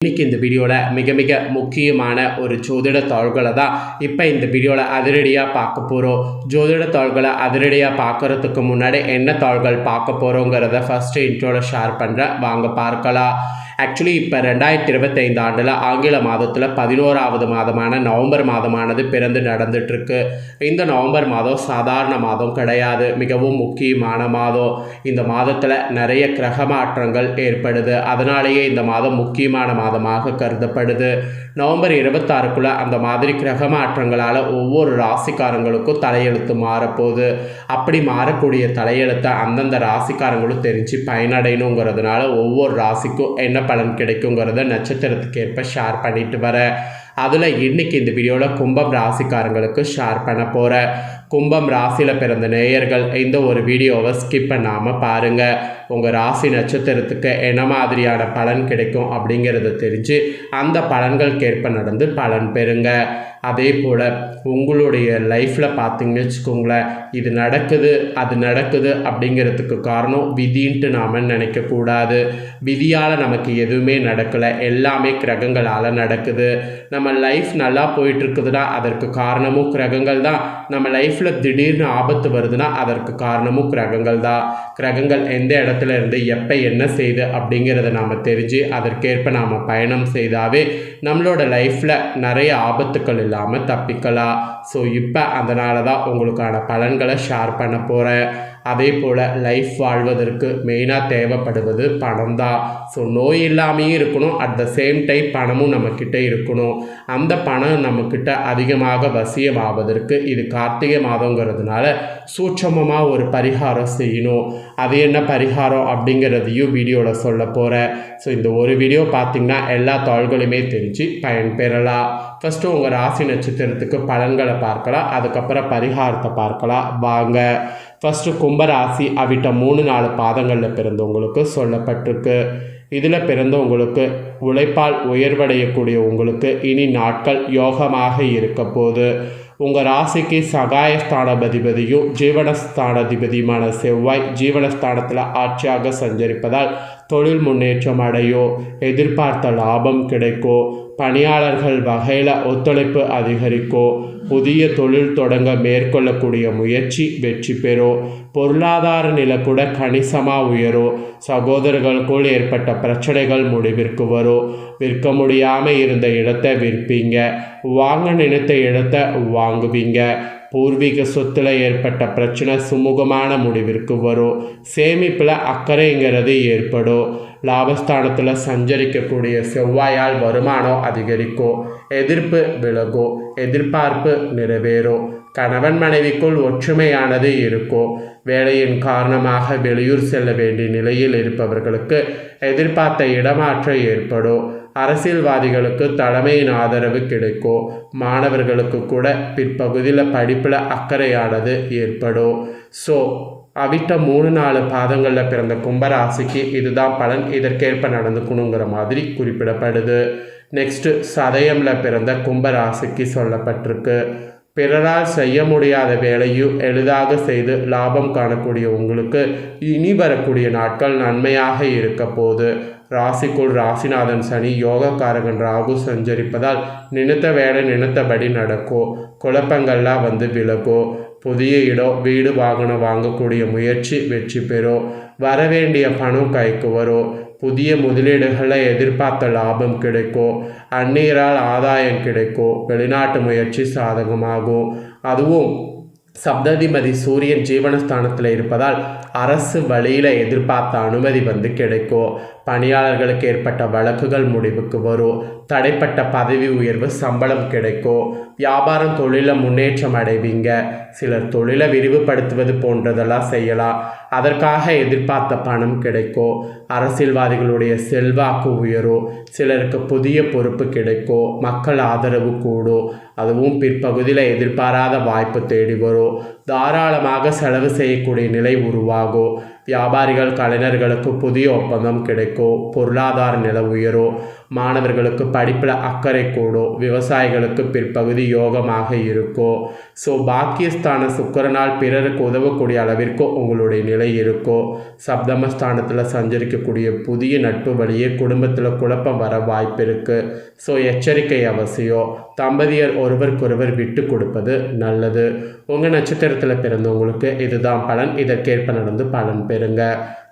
இன்னைக்கு இந்த வீடியோவில் மிக மிக முக்கியமான ஒரு ஜோதிட தாள்களை தான் இப்போ இந்த வீடியோவில் அதிரடியாக பார்க்க போகிறோம் ஜோதிட தாள்களை அதிரடியாக பார்க்கறதுக்கு முன்னாடி என்ன தாள்கள் பார்க்க போகிறோங்கிறத ஃபஸ்ட்டு இன்ட்ரோவில் ஷேர் பண்ணுறேன் வாங்க பார்க்கலாம். ஆக்சுவலி இப்போ ரெண்டாயிரத்தி இருபத்தைந்து ஆண்டில் ஆங்கில மாதத்தில் பதினோராவது மாதமான நவம்பர் மாதமானது பிறந்து நடந்துட்டுருக்கு. இந்த நவம்பர் மாதம் சாதாரண மாதம் கிடையாது. மிகவும் முக்கியமான மாதம். இந்த மாதத்தில் நிறைய கிரக மாற்றங்கள் ஏற்படுது. அதனாலேயே இந்த மாதம் முக்கியமான மாதமாக கருதப்படுது. நவம்பர் இருபத்தாறுக்குள்ளே அந்த மாதிரி கிரக மாற்றங்களால் ஒவ்வொரு ராசிக்காரங்களுக்கும் தலையெழுத்து மாறப்போகுது. அப்படி மாறக்கூடிய தலையெழுத்தை அந்தந்த ராசிக்காரங்களும் தெரிஞ்சு பயனடையணுங்கிறதுனால ஒவ்வொரு ராசிக்கும் என்ன பலன் கிடைக்குங்கிறத நட்சத்திரத்துக்கு ஏற்ப ஷேர் பண்ணிட்டு வரேன் அதில் இன்னைக்கு இந்த வீடியோவில் கும்பம் ராசிக்காரங்களுக்கு ஷேர் பண்ண போகிறேன் கும்பம் ராசியில் பிறந்த நேயர்கள் இந்த ஒரு வீடியோவை ஸ்கிப் பண்ணாமல் பாருங்கள் உங்கள் ராசி நட்சத்திரத்துக்கு என்ன மாதிரியான பலன் கிடைக்கும் அப்படிங்கிறத தெரிஞ்சு அந்த பலன்களுக்கேற்ப நடந்து பலன் பெறுங்க. அதே போல் உங்களுடைய லைஃப்பில் பார்த்தீங்கன்னு வச்சுக்கோங்களேன் இது நடக்குது அது நடக்குது அப்படிங்கிறதுக்கு காரணம் விதின்ட்டு நாம் நினைக்கக்கூடாது விதியால் நமக்கு எதுவுமே நடக்கலை எல்லாமே கிரகங்களால் நடக்குது. நம்ம லைஃப் நல்லா போயிட்டுருக்குதுன்னா அதற்கு காரணமும் கிரகங்கள் தான் நம்ம லைஃப் லைஃப்பில் திடீர்னு ஆபத்து வருதுன்னா அதற்கு காரணமும் கிரகங்கள் தான். கிரகங்கள் எந்த இடத்துல இருந்து எப்போ என்ன செய்யுது அப்படிங்கிறத நாம் தெரிஞ்சு அதற்கேற்ப நாம் பயணம் செய்தாவே நம்மளோட லைஃப்பில் நிறைய ஆபத்துக்கள் இல்லாமல் தப்பிக்கலாம். ஸோ இப்போ அதனால தான் உங்களுக்கான பலன்களை ஷேர் பண்ண போகிறேன் அதே போல் லைஃப் வாழ்வதற்கு மெயினாக தேவைப்படுவது பணம் தான் ஸோ நோய் இல்லாமையும் இருக்கணும். அட் த சேம் டைம் பணமும் நம்மக்கிட்ட இருக்கணும். அந்த பணம் நம்மக்கிட்ட அதிகமாக வசியமாவதற்கு இது கார்த்திகை மாதங்கிறதுனால சூட்சமமாக ஒரு பரிகாரம் செய்யணும். அது என்ன பரிகாரம் அப்படிங்கிறதையும் வீடியோவில் சொல்ல போகிறேன் ஸோ இந்த ஒரு வீடியோ பார்த்திங்கன்னா எல்லா தாள்களுமே தெரிஞ்சு பயன் பெறலாம் ஃபஸ்ட்டு உங்கள் ராசி நட்சத்திரத்துக்கு பலன்களை பார்க்கலாம். அதுக்கப்புறம் பரிகாரத்தை பார்க்கலாம். வாங்க. ஃபஸ்ட்டு கும்பராசி அவிட்ட மூணு நாலு பாதங்களில் பிறந்தவங்களுக்கு சொல்லப்பட்டிருக்கு. இதில் பிறந்தவங்களுக்கு உழைப்பால் உயர்வடையக்கூடிய உங்களுக்கு இனி நாட்கள் யோகமாக இருக்க போது உங்கள் ராசிக்கு சகாயஸ்தானாதிபதியும் ஜீவனஸ்தானாதிபதியுமான செவ்வாய் ஜீவனஸ்தானத்தில் ஆட்சியாக சஞ்சரிப்பதால் தொழில் முன்னேற்றம் அடையும். எதிர்பார்த்த லாபம் கிடைக்கும். பணியாளர்கள் வகையில் ஒத்துழைப்பு அதிகரிக்கும். புதிய தொழில் தொடங்க மேற்கொள்ளக்கூடிய முயற்சி வெற்றி பெறும் பொருளாதார நிலை கூட கணிசமாக உயரும் சகோதரர்களுக்குள் ஏற்பட்ட பிரச்சனைகள் முடிவிற்கு வரும் விற்க முடியாமல் இருந்த இடத்தை விற்பீங்க. வாங்க நினைத்த இடத்தை வாங்குவீங்க. பூர்வீக சொத்தில் ஏற்பட்ட பிரச்சனை சுமூகமான முடிவிற்கு வரும் சேமிப்பில் அக்கறைங்கிறது ஏற்படும் லாபஸ்தானத்தில் சஞ்சரிக்கக்கூடிய செவ்வாயால் வருமானம் அதிகரிக்கும் எதிர்ப்பு விலகும் எதிர்பார்ப்பு நிறைவேறும் கணவன் மனைவிக்குள் ஒற்றுமையானது இருக்கும் வேலையின் காரணமாக வெளியூர் செல்ல வேண்டிய நிலையில் இருப்பவர்களுக்கு எதிர்பார்த்த இடமாற்றம் ஏற்படும் அரசியல்வாதிகளுக்கு தலைமையின் ஆதரவு கிடைக்கும் மாணவர்களுக்கு கூட பிற்பகுதியில் படிப்பில் அக்கறையானது ஏற்படும் ஸோ அவிட்ட மூணு நாலு பாதங்களில் பிறந்த கும்பராசிக்கு இதுதான் பலன். இதற்கேற்ப நடந்துக்கணுங்கிற மாதிரி குறிப்பிடப்படுது. நெக்ஸ்ட்டு சதயமில் பிறந்த கும்பராசிக்கு சொல்லப்பட்டிருக்கு. பிறரால் செய்ய முடியாத வேலையும் எளிதாக செய்து லாபம் காணக்கூடிய உங்களுக்கு இனி வரக்கூடிய நாட்கள் நன்மையாக இருக்க போது ராசிக்குள் ராசிநாதன் சனி யோகக்காரகன் ராகு சஞ்சரிப்பதால் நினைத்த வேலை நினைத்தபடி நடக்கும். குழப்பங்கள்லாம் வந்து விலகும். புதிய இடம் வீடு வாகனம் வாங்கக்கூடிய முயற்சி வெற்றி பெறும் வரவேண்டிய பணம் கைக்கு வரும் புதிய முதலீடுகளை எதிர்பார்த்த லாபம் கிடைக்கும் அந்நீரால் ஆதாயம் கிடைக்கும் வெளிநாட்டு முயற்சி சாதகமாகும் அதுவும் சப்ததிபதி சூரியன் ஜீவனஸ்தானத்தில் இருப்பதால் அரசு வழியில் எதிர்பார்த்த அனுமதி வந்து கிடைக்கும் பணியாளர்களுக்கு ஏற்பட்ட வழக்குகள் முடிவுக்கு வரும். தடைப்பட்ட பதவி உயர்வு சம்பளம் கிடைக்கும் வியாபாரம் தொழிலில் முன்னேற்றம் அடைவீங்க. சிலர் தொழிலை விரிவுபடுத்துவது போன்றதெல்லாம் செய்யலாம். அதற்காக எதிர்பார்த்த பணம் கிடைக்கும் அரசியல்வாதிகளுடைய செல்வாக்கு உயரும் சிலருக்கு புதிய பொறுப்பு கிடைக்கும் மக்கள் ஆதரவு கூடும் அதுவும் பிற்பகுதியில் எதிர்பாராத வாய்ப்பு தேடி வரும். தாராளமாக செலவு செய்யக்கூடிய நிலை உருவாகும் வியாபாரிகள் கலைஞர்களுக்கு புதிய ஒப்பந்தம் கிடைக்கும் பொருளாதார நிலை உயரும் மாணவர்களுக்கு படிப்பில் அக்கறை கூடும் விவசாயிகளுக்கு பிற்பகுதி யோகமாக இருக்கும் ஸோ பாக்கியஸ்தான சுக்கரனால் பிறருக்கு உதவக்கூடிய அளவிற்கு உங்களுடைய நிலை இருக்கும் சப்தமஸ்தானத்தில் சஞ்சரிக்கக்கூடிய புதிய நட்பு வழியே குடும்பத்தில் குழப்பம் வர வாய்ப்பு இருக்குது ஸோ எச்சரிக்கை அவசியம் தம்பதியர் ஒருவருக்கொருவர் விட்டு கொடுப்பது நல்லது. உங்கள் நட்சத்திரத்தில் பிறந்தவங்களுக்கு இதுதான் பலன். இதற்கேற்ப நடந்து பலன் பெறுங்க.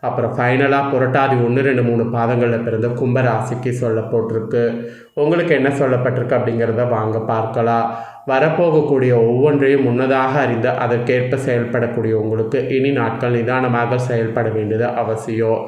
அப்புறம் ஃபைனலாக புரட்டாதி ஒன்று ரெண்டு மூணு பாதங்களில் பிறந்த கும்பராசிக்கு சொல்ல போட்டிருக்கு. உங்களுக்கு என்ன சொல்லப்பட்டிருக்கு அப்படிங்கிறத வாங்க பார்க்கலாம். வரப்போகக்கூடிய ஒவ்வொன்றையும் முன்னதாக அறிந்து அதற்கேற்ப செயல்படக்கூடிய உங்களுக்கு இனி நாட்கள் நிதானமாக செயல்பட வேண்டியது அவசியம்.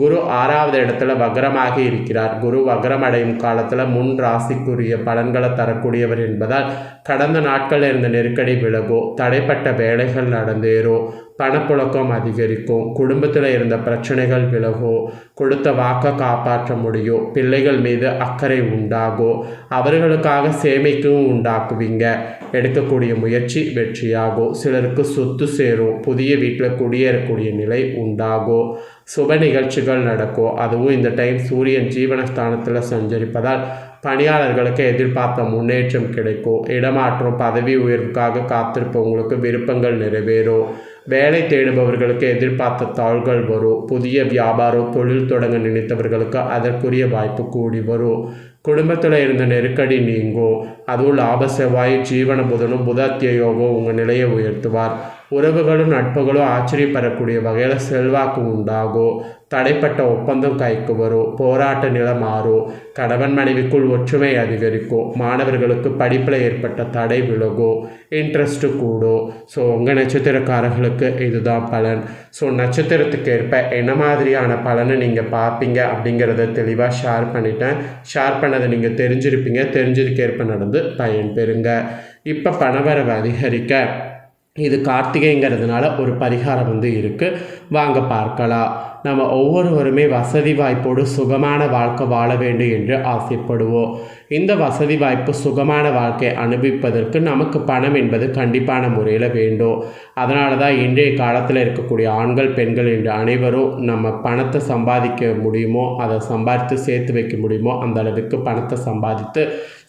குரு ஆறாவது இடத்துல வக்ரமாக இருக்கிறார். குரு வக்ரம் அடையும் காலத்தில் முன் ராசிக்குரிய பலன்களை தரக்கூடியவர் என்பதால் கடந்த நாட்களில் இருந்த நெருக்கடி விலகும் தடைப்பட்ட வேலைகள் நடந்தேறும் பணப்புழக்கம் அதிகரிக்கும். குடும்பத்தில் இருந்த பிரச்சனைகள் விலகும் கொடுத்த வாக்கை காப்பாற்ற முடியும் பிள்ளைகள் மீது அக்கறை உண்டாகும் அவர்களுக்காக சேமிக்கவும் உண்டாக்குவீங்க. எடுக்கக்கூடிய முயற்சி வெற்றியாகும் சிலருக்கு சொத்து சேரும். புதிய வீட்டில் குடியேறக்கூடிய நிலை உண்டாகும் சுப நிகழ்ச்சிகள் நடக்கும் அதுவும் இந்த டைம் சூரியன் ஜீவனஸ்தானத்தில் சஞ்சரிப்பதால் பணியாளர்களுக்கு எதிர்பார்த்த முன்னேற்றம் கிடைக்கும். இடமாற்றம் பதவி உயர்வுக்காக காத்திருப்பவங்களுக்கு விருப்பங்கள் நிறைவேறும். வேலை தேடுபவர்களுக்கு எதிர்பார்த்த தாள்கள் வரும். புதிய வியாபாரம் தொழில் தொடங்க நினைத்தவர்களுக்கு அதற்குரிய வாய்ப்பு கூடி வரும். குடும்பத்தில் இருந்த நெருக்கடி நீங்கும். அதுவும் லாப செவ்வாய் ஜீவன புதனும் புதாத்திய யோகம் உங்கள் நிலையை உயர்த்துவார். உறவுகளும் நட்புகளும் ஆச்சரியப்படக்கூடிய வகையில் செல்வாக்கு உண்டாகும். தடைப்பட்ட ஒப்பந்தம் கைக்கு வரும் போராட்ட நிலம் மாறும் கணவன் மனைவிக்குள் ஒற்றுமை அதிகரிக்கும் மாணவர்களுக்கு படிப்பில் ஏற்பட்ட தடை விலகும் இன்ட்ரெஸ்ட்டு கூடும் ஸோ உங்கள் நட்சத்திரக்காரர்களுக்கு இதுதான் பலன். ஸோ நட்சத்திரத்துக்கு ஏற்ப என்ன மாதிரியான பலனை நீங்கள் பார்ப்பீங்க அப்படிங்கிறத தெளிவாக ஷேர் பண்ணிட்டேன். ஷேர் பண்ணதை நீங்கள் தெரிஞ்சிருப்பீங்க. தெரிஞ்சதுக்கு ஏற்ப நடந்து பயன் பெறுங்க. இப்போ பணவரவு அதிகரிக்க இது கார்த்திகைங்கிறதுனால ஒரு பரிகாரம் வந்து இருக்குது வாங்க பார்க்கலாம். நம்ம ஒவ்வொருவருமே வசதி வாய்ப்போடு சுகமான வாழ்க்கை வாழ வேண்டும் என்று ஆசைப்படுவோம். இந்த வசதி வாய்ப்பு சுகமான வாழ்க்கை அனுபவிப்பதற்கு நமக்கு பணம் என்பது கண்டிப்பான முறையில் வேண்டும். அதனால தான் இன்றைய காலத்தில் இருக்கக்கூடிய ஆண்கள் பெண்கள் என்று அனைவரும் நம்ம பணத்தை சம்பாதிக்க முடியுமோ அதை சம்பாதித்து சேர்த்து வைக்க முடியுமோ அந்த அளவுக்கு பணத்தை சம்பாதித்து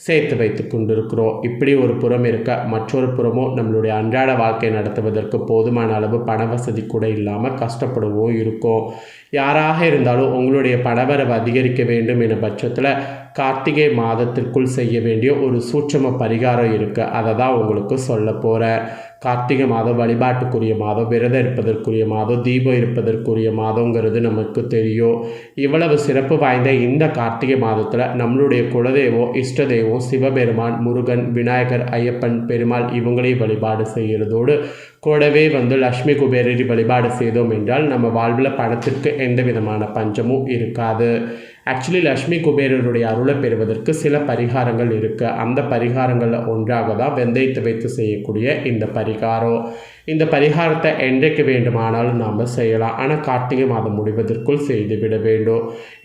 சேர்த்து வைத்து கொண்டிருக்கிறோம். இப்படி ஒரு புறம் இருக்க மற்றொரு புறமும் நம்மளுடைய அன்றாட வாழ்க்கை நடத்துவதற்கு போதுமான அளவு பண வசதி கூட இல்லாமல் கஷ்டப்படுவோம் இருக்கும். யாராக இருந்தாலும் உங்களுடைய பணவரவு அதிகரிக்க வேண்டும் என பட்சத்தில் கார்த்திகை மாதத்திற்குள் செய்ய வேண்டிய ஒரு சூட்சம பரிகாரம் இருக்குது அதை தான் உங்களுக்கு சொல்ல போகிறேன் கார்த்திகை மாதம் வழிபாட்டுக்குரிய மாதம் விரதம் இருப்பதற்குரிய மாதம் தீபம் இருப்பதற்குரிய மாதங்கிறது நமக்கு தெரியும். இவ்வளவு சிறப்பு வாய்ந்த இந்த கார்த்திகை மாதத்தில் நம்மளுடைய குலதெய்வம் இஷ்ட தெய்வம் சிவபெருமான் முருகன் விநாயகர் ஐயப்பன் பெருமாள் இவங்களையும் வழிபாடு செய்கிறதோடு கூடவே வந்து லக்ஷ்மி குபேரரி வழிபாடு செய்தோம் என்றால் நம்ம வாழ்வில் பணத்திற்கு எந்த விதமான பஞ்சமும் இருக்காது. ஆக்சுவலி லக்ஷ்மி குபேரருடைய அருளை பெறுவதற்கு சில பரிகாரங்கள் இருக்குது அந்த பரிகாரங்களில் ஒன்றாக தான் வெந்தயத்தை வைத்து செய்யக்கூடிய இந்த பரிகாரம். இந்த பரிகாரத்தை என்றைக்கு வேண்டுமானாலும் நாம் செய்யலாம். ஆனால் கார்த்திகை மாதம் முடிவதற்குள் செய்துவிட வேண்டும்.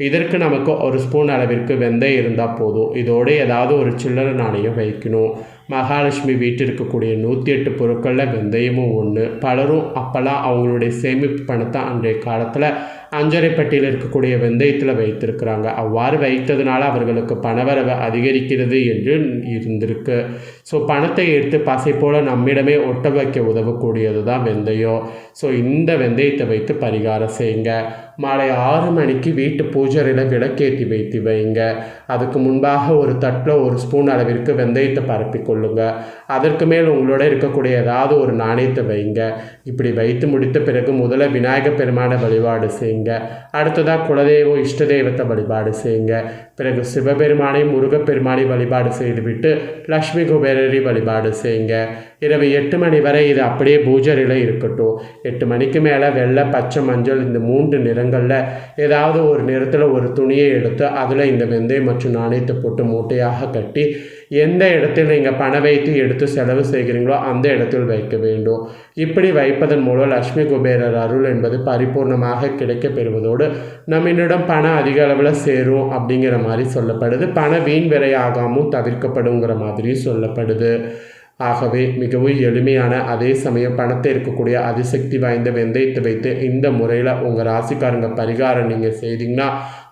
இதற்கு நமக்கு ஒரு ஸ்பூன் அளவிற்கு வெந்தயம் இருந்தால் போதும். இதோடு ஏதாவது ஒரு சில்லறை நாணயம் வைக்கணும். மகாலட்சுமி வீட்டில் இருக்கக்கூடிய நூற்றி எட்டு பொருட்களில் வெந்தயமும் ஒன்று பலரும் அப்போல்லாம் அவங்களுடைய சேமிப்பு பணத்தை அன்றைய காலத்தில் அஞ்சரைப்பட்டியில் இருக்கக்கூடிய வெந்தயத்தில் வைத்திருக்கிறாங்க. அவ்வாறு வைத்ததுனால அவர்களுக்கு பணவரவு அதிகரிக்கிறது என்று இருந்திருக்கு. ஸோ பணத்தை எடுத்து பசை போல் நம்மிடமே ஒட்ட வைக்க உதவக்கூடியது தான் வெந்தயம். ஸோ இந்த வெந்தயத்தை வைத்து பரிகாரம் செய்யுங்க. மாலை ஆறு மணிக்கு வீட்டு பூஜரையில் விளக்கேற்றி வைத்து வைங்க. அதுக்கு முன்பாக ஒரு தட்டில் ஒரு ஸ்பூன் அளவிற்கு வெந்தயத்தை பரப்பி கொள்ளுங்க. அதற்கு மேல் உங்களோட இருக்கக்கூடிய ஏதாவது ஒரு நாணயத்தை வைங்க. இப்படி வைத்து முடித்த பிறகு முதல்ல விநாயகர் பெருமான வழிபாடு செய்யுங்க. அடுத்ததாக குலதெய்வம் இஷ்ட தெய்வத்தை வழிபாடு செய்யுங்க. பிறகு சிவபெருமானை முருகப்பெருமானை வழிபாடு செய்துவிட்டு லக்ஷ்மி குபேரரை வழிபாடு செய்யுங்க. இரவு எட்டு மணி வரை இது அப்படியே பூஜரில் இருக்கட்டும். எட்டு மணிக்கு மேலே வெள்ளை பச்சை மஞ்சள் இந்த மூன்று நிறங்களில் ஏதாவது ஒரு நிறத்தில் ஒரு துணியை எடுத்து அதில் இந்த வெந்தயம் மற்றும் நாணயத்தை போட்டு மூட்டையாக கட்டி எந்த இடத்தில் நீங்கள் பணம் வைத்து எடுத்து செலவு செய்கிறீங்களோ அந்த இடத்தில் வைக்க வேண்டும். இப்படி வைப்பதன் மூலம் லக்ஷ்மி குபேரர் அருள் என்பது பரிபூர்ணமாக கிடைக்க பெறுவதோடு நம்மிடம் பணம் அதிக அளவில் சேரும் அப்படிங்கிற மாதிரி சொல்லப்படுது. பண வீண் விரையாகாமல் தவிர்க்கப்படுங்கிற மாதிரி சொல்லப்படுது. ஆகவே மிகவும் எளிமையான அதே சமயம் பணத்தை இருக்கக்கூடிய அதிசக்தி வாய்ந்த வெந்தயத்தை வைத்து இந்த முறையில் உங்கள் ராசிக்காரங்க பரிகாரம் நீங்கள் செய்தீங்கன்னா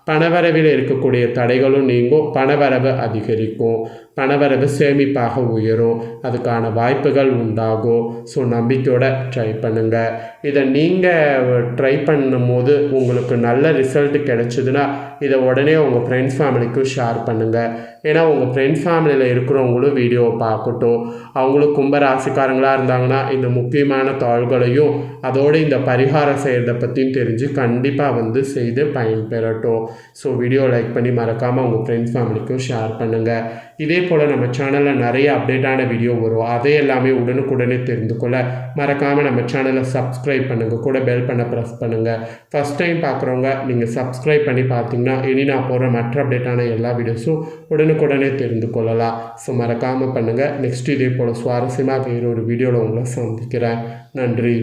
பணவரவில் இருக்கக்கூடிய தடைகளும் நீங்கும் பணவரவு அதிகரிக்கும். பணவரவு சேமிப்பாக உயரும். அதுக்கான வாய்ப்புகள் உண்டாகும் ஸோ நம்பிக்கையோட ட்ரை பண்ணுங்கள் இதை நீங்கள் ட்ரை பண்ணும்போது உங்களுக்கு நல்ல ரிசல்ட் கிடைச்சதுன்னா இதை உடனே உங்கள் ஃப்ரெண்ட்ஸ் ஃபேமிலிக்கும் ஷேர் பண்ணுங்கள் ஏன்னா உங்கள் ஃப்ரெண்ட்ஸ் ஃபேமிலியில் இருக்கிறவங்களும் வீடியோவை பார்க்கட்டும். அவங்களும் கும்ப ராசிக்காரங்களாக இருந்தாங்கன்னா இந்த முக்கியமான தாள்களையும் அதோடு இந்த பரிகாரம் செய்கிறத பற்றியும் தெரிஞ்சு கண்டிப்பாக வந்து செய்து பயன்பெறட்டும். ஸோ வீடியோ லைக் பண்ணி மறக்காமல் உங்கள் ஃப்ரெண்ட்ஸ் ஃபேமிலிக்கும் ஷேர் பண்ணுங்கள் இதே போல் நம்ம சேனலில் நிறைய அப்டேட்டான வீடியோ வரும். அதே எல்லாமே உடனுக்குடனே தெரிந்து கொள்ள மறக்காமல் நம்ம சேனலை சப்ஸ்கிரைப் பண்ணுங்கள் கூட பெல் பண்ண ப்ரெஸ் பண்ணுங்கள் ஃபஸ்ட் டைம் பார்க்குறவங்க நீங்கள் சப்ஸ்கிரைப் பண்ணி பார்த்தீங்கன்னா இனி நான் போகிற மற்ற அப்டேட்டான எல்லா வீடியோஸும் உடனுக்குடனே தெரிந்து கொள்ளலாம். ஸோ மறக்காமல் பண்ணுங்கள் நெக்ஸ்ட் இதே போல் சுவாரஸ்யமாக வேறு ஒரு வீடியோவில் உங்களை சந்திக்கிறேன். நன்றி.